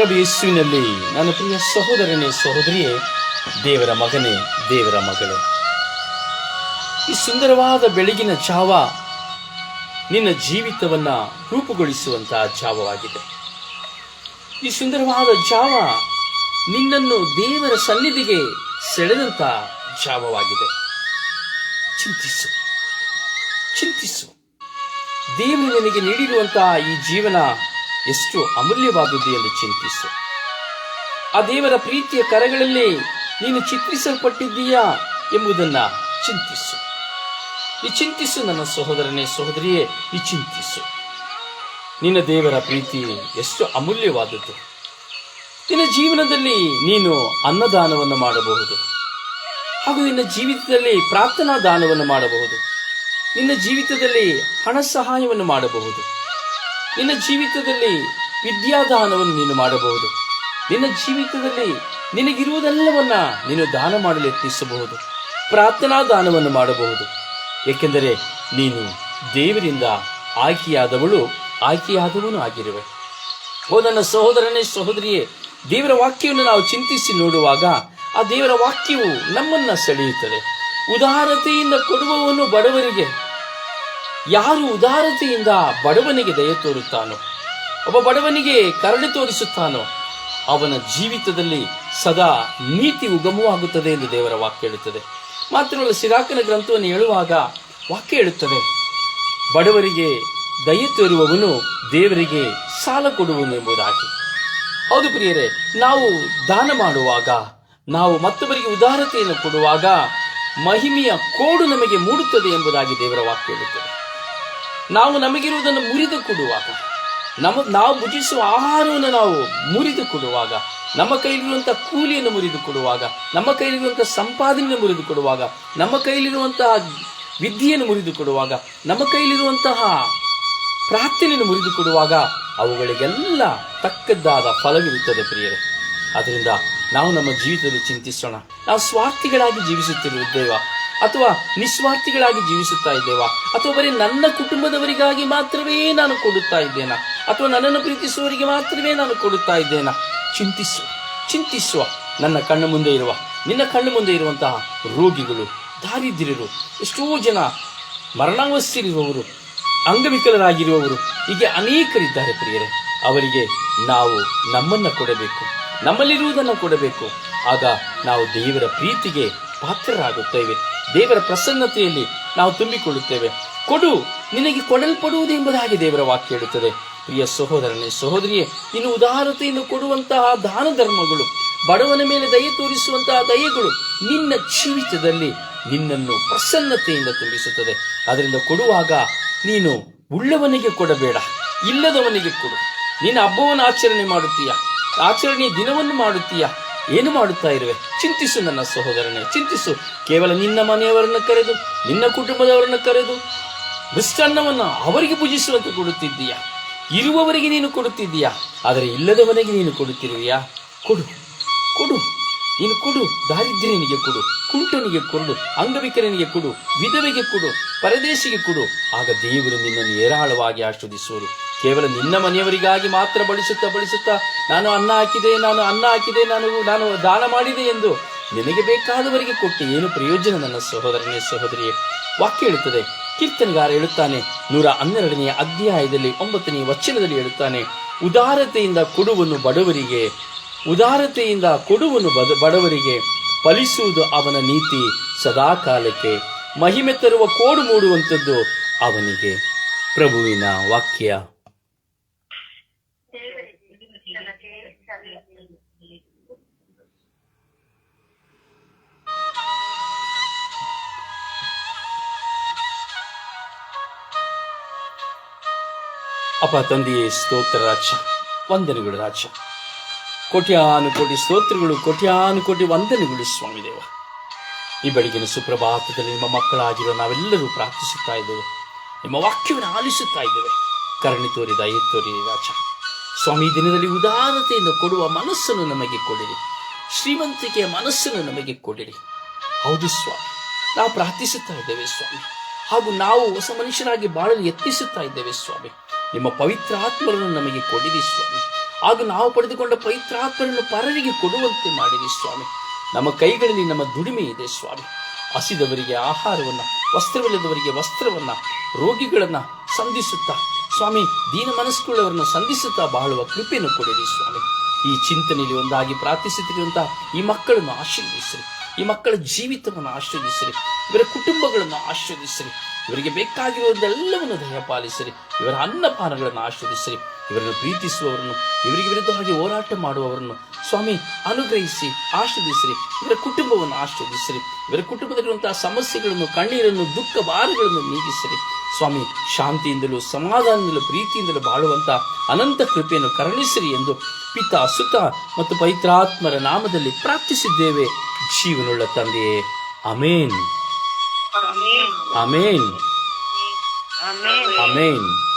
ಪ್ರಭು ಯೇಸುವಿನಲ್ಲಿ ನನ್ನ ಪ್ರಿಯ ಸಹೋದರನೇ, ಸಹೋದರಿಯೇ, ದೇವರ ಮಗನೇ, ದೇವರ ಮಗಳೇ, ಈ ಸುಂದರವಾದ ಬೆಳಗಿನ ಜಾವ ನಿನ್ನ ಜೀವಿತವನ್ನ ರೂಪುಗೊಳಿಸುವಂತಹ ಜಾವವಾಗಿದೆ. ಈ ಸುಂದರವಾದ ಜಾವ ನಿನ್ನನ್ನು ದೇವರ ಸನ್ನಿಧಿಗೆ ಸೆಳೆದಂತ ಜಾವವಾಗಿದೆ. ಚಿಂತಿಸು ಚಿಂತಿಸು. ದೇವರು ನಿನಗೆ ನೀಡಿರುವಂತಹ ಈ ಜೀವನ ಎಷ್ಟು ಅಮೂಲ್ಯವಾದುದು ಎಂದು ಚಿಂತಿಸು. ಆ ದೇವರ ಪ್ರೀತಿಯ ಕರಗಳಲ್ಲಿ ನೀನು ಚಿತ್ರಿಸಲ್ಪಟ್ಟಿದ್ದೀಯಾ ಎಂಬುದನ್ನ ಚಿಂತಿಸು. ವಿಚಿಂತಿಸು ಚಿಂತಿಸು ನನ್ನ ಸಹೋದರನೇ ಸಹೋದರಿಯೇ ವಿಚಿಂತಿಸು ಚಿಂತಿಸು. ನಿನ್ನ ದೇವರ ಪ್ರೀತಿ ಎಷ್ಟು ಅಮೂಲ್ಯವಾದದ್ದು. ನಿನ್ನ ಜೀವನದಲ್ಲಿ ನೀನು ಅನ್ನದಾನವನ್ನು ಮಾಡಬಹುದು. ಹಾಗೂ ನಿನ್ನ ಜೀವಿತದಲ್ಲಿ ಪ್ರಾರ್ಥನಾ ದಾನವನ್ನು ಮಾಡಬಹುದು. ನಿನ್ನ ಜೀವಿತದಲ್ಲಿ ಹಣ ಸಹಾಯವನ್ನು ಮಾಡಬಹುದು. ನಿನ್ನ ಜೀವಿತದಲ್ಲಿ ವಿದ್ಯಾದಾನವನ್ನು ನೀನು ಮಾಡಬಹುದು. ನಿನ್ನ ಜೀವಿತದಲ್ಲಿ ನಿನಗಿರುವುದೆಲ್ಲವನ್ನ ನೀನು ದಾನ ಮಾಡಲು ಯತ್ನಿಸಬಹುದು. ಪ್ರಾರ್ಥನಾ ದಾನವನ್ನು ಮಾಡಬಹುದು. ಏಕೆಂದರೆ ನೀನು ದೇವರಿಂದ ಆಯ್ಕೆಯಾದವಳು, ಆಯ್ಕೆಯಾದವನು ಆಗಿರುವೆ. ಓ ನನ್ನ ಸಹೋದರನೇ, ಸಹೋದರಿಯೇ, ದೇವರ ವಾಕ್ಯವನ್ನು ನಾವು ಚಿಂತಿಸಿ ನೋಡುವಾಗ ಆ ದೇವರ ವಾಕ್ಯವು ನಮ್ಮನ್ನ ಸೆಳೆಯುತ್ತದೆ. ಉದಾರತೆಯಿಂದ ಕೊಡುವವನು ಬಡವರಿಗೆ ಯಾರು ಉದಾರತೆಯಿಂದ ಬಡವನಿಗೆ ದಯ ತೋರುತ್ತಾನೋ, ಒಬ್ಬ ಬಡವನಿಗೆ ಕರುಣೆ ತೋರಿಸುತ್ತಾನೋ, ಅವನ ಜೀವಿತದಲ್ಲಿ ಸದಾ ನೀತಿ ಉಗಮವಾಗುತ್ತದೆ ಎಂದು ದೇವರ ವಾಕ್ಯ ಹೇಳುತ್ತದೆ. ಮಾತ್ರವಲ್ಲ ಸಿರಾಕನ ಗ್ರಂಥವನ್ನು ಹೇಳುವಾಗ ವಾಕ್ಯ ಹೇಳುತ್ತದೆ. ಬಡವರಿಗೆ ದಯ ತೋರುವವನು ದೇವರಿಗೆ ಸಾಲ ಕೊಡುವನು ಎಂಬುದಾಗಿ. ಹೌದು ಪ್ರಿಯರೇ, ನಾವು ದಾನ ಮಾಡುವಾಗ, ನಾವು ಮತ್ತೊಬ್ಬರಿಗೆ ಉದಾರತೆಯನ್ನು ಕೊಡುವಾಗ ಮಹಿಮೆಯ ಕೋಡು ನಮಗೆ ಮೂಡುತ್ತದೆ ಎಂಬುದಾಗಿ ದೇವರ ವಾಕ್ಯ ಹೇಳುತ್ತದೆ. ನಾವು ನಮಗಿರುವುದನ್ನು ಮುರಿದು ಕೊಡುವಾಗ ನಮ್ಮ ನಾವು ಭುಜಿಸುವ ಆಹಾರವನ್ನು ನಾವು ಮುರಿದು ಕೊಡುವಾಗ, ನಮ್ಮ ಕೈಲಿರುವಂತಹ ಕೂಲಿಯನ್ನು ಮುರಿದು ಕೊಡುವಾಗ, ನಮ್ಮ ಕೈಲಿರುವಂತಹ ಸಂಪಾದನೆಯನ್ನು ಮುರಿದು ಕೊಡುವಾಗ, ನಮ್ಮ ಕೈಲಿರುವಂತಹ ವಿದ್ಯೆಯನ್ನು ಮುರಿದು ಕೊಡುವಾಗ, ನಮ್ಮ ಕೈಲಿರುವಂತಹ ಪ್ರಾರ್ಥನೆಯನ್ನು ಮುರಿದು ಕೊಡುವಾಗ ಅವುಗಳಿಗೆಲ್ಲ ತಕ್ಕದ್ದಾದ ಫಲವಿರುತ್ತದೆ ಪ್ರಿಯರೇ. ಅದರಿಂದ ನಾವು ನಮ್ಮ ಜೀವಿತದಲ್ಲಿ ಚಿಂತಿಸೋಣ. ನಾವು ಸ್ವಾರ್ಥಿಗಳಾಗಿ ಜೀವಿಸುತ್ತಿರುತ್ತೇವಾ ಅಥವಾ ನಿಸ್ವಾರ್ಥಿಗಳಾಗಿ ಜೀವಿಸುತ್ತಾ ಇದ್ದೇವಾ? ಅಥವಾ ಬರೀ ನನ್ನ ಕುಟುಂಬದವರಿಗಾಗಿ ಮಾತ್ರವೇ ನಾನು ಕೊಡುತ್ತಾ ಇದ್ದೇನಾ? ಅಥವಾ ನನ್ನನ್ನು ಪ್ರೀತಿಸುವವರಿಗೆ ಮಾತ್ರವೇ ನಾನು ಕೊಡುತ್ತಾ ಇದ್ದೇನಾ? ಚಿಂತಿಸುವ ಚಿಂತಿಸುವ. ನನ್ನ ಕಣ್ಣು ಮುಂದೆ ಇರುವ, ನಿನ್ನ ಕಣ್ಣು ಮುಂದೆ ಇರುವಂತಹ ರೋಗಿಗಳು, ದಾರಿದ್ರ್ಯರು, ಎಷ್ಟೋ ಜನ ಮರಣಾವಸ್ಥೆಯಲ್ಲಿರುವವರು, ಅಂಗವಿಕಲರಾಗಿರುವವರು, ಹೀಗೆ ಅನೇಕರಿದ್ದಾರೆ ಪ್ರಿಯರೇ. ಅವರಿಗೆ ನಾವು ನಮ್ಮನ್ನ ಕೊಡಬೇಕು, ನಮ್ಮಲ್ಲಿರುವುದನ್ನು ಕೊಡಬೇಕು. ಆಗ ನಾವು ದೇವರ ಪ್ರೀತಿಗೆ ಪಾತ್ರರಾಗುತ್ತೇವೆ. ದೇವರ ಪ್ರಸನ್ನತೆಯಲ್ಲಿ ನಾವು ತುಂಬಿಕೊಳ್ಳುತ್ತೇವೆ. ಕೊಡು, ನಿನಗೆ ಕೊಡಲ್ಪಡುವುದು ಎಂಬುದಾಗಿ ದೇವರ ವಾಕ್ಯ ಹೇಳುತ್ತದೆ. ಪ್ರಿಯ ಸಹೋದರನೇ, ಸಹೋದರಿಯೇ, ಇನ್ನು ಉದಾರತೆಯನ್ನು ಕೊಡುವಂತಹ ದಾನ ಧರ್ಮಗಳು ಬಡವನ ಮೇಲೆ ದಯ ತೋರಿಸುವಂತಹ ದಯೆಗಳು ನಿನ್ನ ಜೀವಿತದಲ್ಲಿ ನಿನ್ನನ್ನು ಪ್ರಸನ್ನತೆಯಿಂದ ತುಂಬಿಸುತ್ತದೆ. ಅದರಿಂದ ಕೊಡುವಾಗ ನೀನು ಉಳ್ಳವನಿಗೆ ಕೊಡಬೇಡ, ಇಲ್ಲದವನಿಗೆ ಕೊಡು. ನೀನು ಹಬ್ಬವನ್ನು ಆಚರಣೆ ಮಾಡುತ್ತೀಯ? ಆಚರಣೆ ದಿನವನ್ನು ಮಾಡುತ್ತೀಯ? ಏನು ಮಾಡುತ್ತಾ ಇರುವೆ? ಚಿಂತಿಸು ನನ್ನ ಸಹೋದರನೇ, ಚಿಂತಿಸು. ಕೇವಲ ನಿನ್ನ ಮನೆಯವರನ್ನು ಕರೆದು, ನಿನ್ನ ಕುಟುಂಬದವರನ್ನು ಕರೆದು ಮೃಷ್ಟಾನ್ನವನ್ನು ಅವರಿಗೆ ಪೂಜಿಸುವಂತೆ ಕೊಡುತ್ತಿದ್ದೀಯಾ? ಇರುವವರಿಗೆ ನೀನು ಕೊಡುತ್ತಿದ್ದೀಯಾ? ಆದರೆ ಇಲ್ಲದವನಿಗೆ ನೀನು ಕೊಡುತ್ತಿರುವೆಯಾ? ಕೊಡು ಕೊಡು. ನೀನು ಕೊಡು, ದಾರಿದ್ರ್ಯನಿಗೆ ಕೊಡು ಕುಂಟನಿಗೆ ಕೊಡು, ಅಂಗವಿಕಲನಿಗೆ ಕೊಡು, ವಿಧವೆಗೆ ಕೊಡು, ಪರದೇಶಿಗೆ ಕೊಡು. ಆಗ ದೇವರು ನಿನ್ನನ್ನು ಏರಾಳವಾಗಿ ಆಶ್ರದಿಸುವರು ಕೇವಲ ನಿನ್ನ ಮನೆಯವರಿಗಾಗಿ ಮಾತ್ರ ಬಳಸುತ್ತಾ ಬಳಸುತ್ತಾ, ನಾನು ಅನ್ನ ಹಾಕಿದೆ, ನಾನು ಅನ್ನ ಹಾಕಿದೆ, ನಾನು ನಾನು ದಾನ ಮಾಡಿದೆ ಎಂದು ನಿನಗೆ ಬೇಕಾದವರಿಗೆ ಕೊಟ್ಟು ಏನು ಪ್ರಯೋಜನ ನನ್ನ ಸಹೋದರನೇ ಸಹೋದರಿಯೇ? ವಾಕ್ಯ ಹೇಳುತ್ತದೆ, ಕೀರ್ತನೆಗಾರ ಹೇಳುತ್ತಾನೆ, ನೂರ ಹನ್ನೆರಡನೆಯ ಅಧ್ಯಾಯದಲ್ಲಿ, ಒಂಬತ್ತನೆಯ ವಚನದಲ್ಲಿ ಹೇಳುತ್ತಾನೆ, ಉದಾರತೆಯಿಂದ ಕೊಡುವನು ಬಡವರಿಗೆ ಉದಾರತೆಯಿಂದ ಕೊಡುವನು ಬದ, ಬಡವರಿಗೆ ಫಲಿಸುವುದು ಅವನ ನೀತಿ ಸದಾಕಾಲಕ್ಕೆ. ಮಹಿಮೆ ತರುವ ಕೋಡು ಮೂಡುವಂಥದ್ದು ಅವನಿಗೆ. ಪ್ರಭುವಿನ ವಾಕ್ಯ. ಅಪ ತಂದೆಯೇ, ಸ್ತೋತ್ರ ರಾಜ. ವಂದನೆಗಳು ರಾಜ. ಕೋಟ್ಯಾನು ಕೋಟಿ ಸ್ತೋತ್ರಗಳು, ಕೋಟ್ಯಾನುಕೋಟಿ ವಂದನೆಗಳು ಸ್ವಾಮಿ ದೇವ. ಈ ಬೆಳಗಿನ ಸುಪ್ರಭಾತದಲ್ಲಿ ನಿಮ್ಮ ಮಕ್ಕಳಾಗಿರೋ ನಾವೆಲ್ಲರೂ ಪ್ರಾರ್ಥಿಸುತ್ತಾ ಇದ್ದೇವೆ. ನಿಮ್ಮ ವಾಕ್ಯವನ್ನು ಆಲಿಸುತ್ತಾ ಇದ್ದೇವೆ. ಕರುಣೆ ತೋರಿ, ದಯ ತೋರಿ, ರಾಜ. ಸ್ವಾಮಿ ದಿನದಲ್ಲಿ ಉದಾರತೆಯಿಂದ ಕೊಡುವ ಮನಸ್ಸನ್ನು ನಮಗೆ ಕೊಡಿರಿ. ಶ್ರೀಮಂತಿಕೆಯ ಮನಸ್ಸನ್ನು ನಮಗೆ ಕೊಡಿರಿ. ಹೌದು ಸ್ವಾಮಿ, ನಾವು ಪ್ರಾರ್ಥಿಸುತ್ತಾ ಇದ್ದೇವೆ ಸ್ವಾಮಿ. ಹಾಗೂ ನಾವು ಹೊಸ ಮನುಷ್ಯರಾಗಿ ಬಾಳಲು ಯತ್ನಿಸುತ್ತಾ ಇದ್ದೇವೆ ಸ್ವಾಮಿ. ನಿಮ್ಮ ಪವಿತ್ರ ಆತ್ಮರನ್ನು ನಮಗೆ ಕೊಡಿರಿ ಸ್ವಾಮಿ. ಆಗ ನಾವು ಪಡೆದುಕೊಂಡ ಪವಿತ್ರಾತ್ಮರನ್ನು ಪರರಿಗೆ ಕೊಡುವಂತೆ ಮಾಡಿರಿ ಸ್ವಾಮಿ. ನಮ್ಮ ಕೈಗಳಲ್ಲಿ ನಮ್ಮ ದುಡಿಮೆ ಇದೆ ಸ್ವಾಮಿ. ಹಸಿದವರಿಗೆ ಆಹಾರವನ್ನ, ವಸ್ತ್ರವಿಲ್ಲದವರಿಗೆ ವಸ್ತ್ರವನ್ನ, ರೋಗಿಗಳನ್ನು ಸಂಧಿಸುತ್ತಾ, ಸ್ವಾಮಿ, ದೀನ ಮನಸ್ಸುಳ್ಳವರನ್ನು ಸಂಧಿಸುತ್ತಾ ಬಾಳುವ ಕೃಪೆಯನ್ನು ಕೊಡಿರಿ ಸ್ವಾಮಿ. ಈ ಚಿಂತನೆಯಲ್ಲಿ ಒಂದಾಗಿ ಪ್ರಾರ್ಥಿಸುತ್ತಿರುವಂತಹ ಈ ಮಕ್ಕಳನ್ನು ಆಶೀರ್ವದಿಸಿರಿ. ಈ ಮಕ್ಕಳ ಜೀವಿತವನ್ನು ಆಶೀರ್ವದಿಸಿರಿ ಇವರ ಕುಟುಂಬಗಳನ್ನು ಆಶೀರ್ವದಿಸಿರಿ ಇವರಿಗೆ ಬೇಕಾಗಿರುವುದೆಲ್ಲವನ್ನು ದಯಪಾಲಿಸಿರಿ, ಇವರ ಅನ್ನಪಾನಗಳನ್ನು ಆಶೀರ್ವದಿಸಿರಿ ಇವರನ್ನು ಪ್ರೀತಿಸುವವರನ್ನು, ಇವರಿಗೆ ವಿರುದ್ಧವಾಗಿ ಹೋರಾಟ ಮಾಡುವವರನ್ನು ಸ್ವಾಮಿ ಅನುಗ್ರಹಿಸಿ ಆಶೀರ್ವದಿಸಿರಿ ಇವರ ಕುಟುಂಬವನ್ನು ಆಶೀರ್ವದಿಸಿರಿ ಇವರ ಕುಟುಂಬದಲ್ಲಿರುವಂತಹ ಸಮಸ್ಯೆಗಳನ್ನು, ಕಣ್ಣೀರನ್ನು, ದುಃಖ, ಭಾರಗಳನ್ನು ನೀಗಿಸಿರಿ. ಸ್ವಾಮಿ ಶಾಂತಿಯಿಂದಲೂ ಸಮಾಧಾನದಿಂದಲೂ ಪ್ರೀತಿಯಿಂದಲೂ ಬಾಳುವಂತ ಅನಂತ ಕೃಪೆಯನ್ನು ಕರುಣಿಸಿರಿ ಎಂದು ಪಿತ ಸುತ ಮತ್ತು ಪವಿತ್ರಾತ್ಮರ ನಾಮದಲ್ಲಿ ಪ್ರಾರ್ಥಿಸಿದ್ದೇವೆ ಜೀವನುಳ್ಳ ತಂದೆಯೇ ಅಮೇನ್. ಅಮೇನ್. ಅಮೇನ್